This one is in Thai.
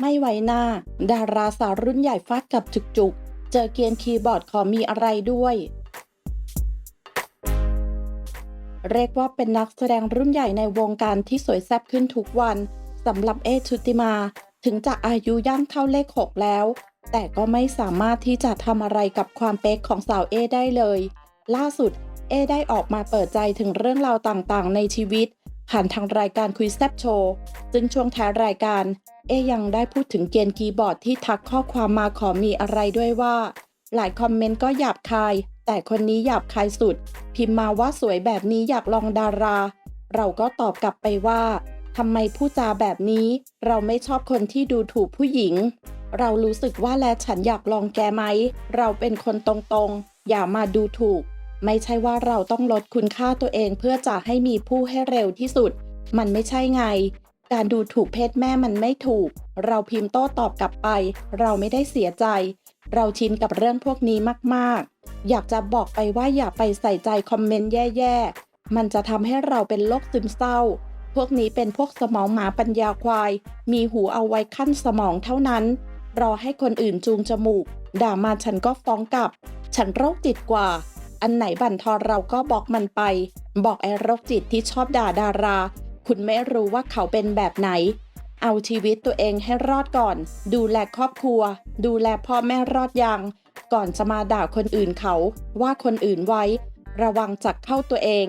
ไม่ไว้หน้า ดาราสาวรุ่นใหญ่ฟาดกับจุกๆ เจอเกียนคีย์บอร์ดขอมีอะไรด้วย เรียกว่าเป็นนักแสดงรุ่นใหญ่ในวงการที่สวยแซ่บขึ้นทุกวันสำหรับเอชุติมา ถึงจะอายุย่างเข้าเลข6แล้ว แต่ก็ไม่สามารถที่จะทำอะไรกับความเป๊กของสาวเอได้เลย ล่าสุดเอได้ออกมาเปิดใจถึงเรื่องราวต่างๆ ในชีวิต ผ่านทางรายการคุยแซบโชว์ซึ่งช่วงท้ายรายการ เอยังได้พูดถึงเกียนคีย์บอร์ดที่ทักข้อความมาขอมีอะไรด้วยว่า หลายคอมเมนต์ก็หยาบคาย แต่คนนี้หยาบคายสุด พิมพ์มาว่าสวยแบบนี้อยากลองดารา เราก็ตอบกลับไปว่าทำไมพูดจาแบบนี้ เราไม่ชอบคนที่ดูถูกผู้หญิง เรารู้สึกว่าแลฉันอยากลองแกไหม เราเป็นคนตรงๆ อย่ามาดูถูก ไม่ใช่ว่าเราต้องลดคุณค่าตัวเองเพื่อจะให้มีผู้ให้เร็วที่สุด มันไม่ใช่ไง การดูถูกเพศแม่มันไม่ถูก เราพิมพ์โต้ตอบกลับไป เราไม่ได้เสียใจ เราชินกับเรื่องพวกนี้มากๆ อยากจะบอกไปว่าอย่าไปใส่ใจคอมเมนต์แย่ๆ มันจะทำให้เราเป็นโรคซึมเศร้า พวกนี้เป็นพวกสมองหมาปัญญาควาย มีหูเอาไว้ขั้นสมองเท่านั้น รอให้คนอื่นจูงจมูก ด่ามาฉันก็ฟ้องกลับ ฉันโรคจิตกว่า อันไหนบั่นทอนเราก็บอกมันไป บอกไอ้โรคจิตที่ชอบด่าดารา คุณไม่รู้ว่าเขาเป็นแบบไหน เอาชีวิตตัวเองให้รอดก่อน ดูแลครอบครัว ดูแลพ่อแม่รอดยัง ก่อนจะมาด่าคนอื่นเขา ว่าคนอื่นไว้ ระวังจักเข้าตัวเอง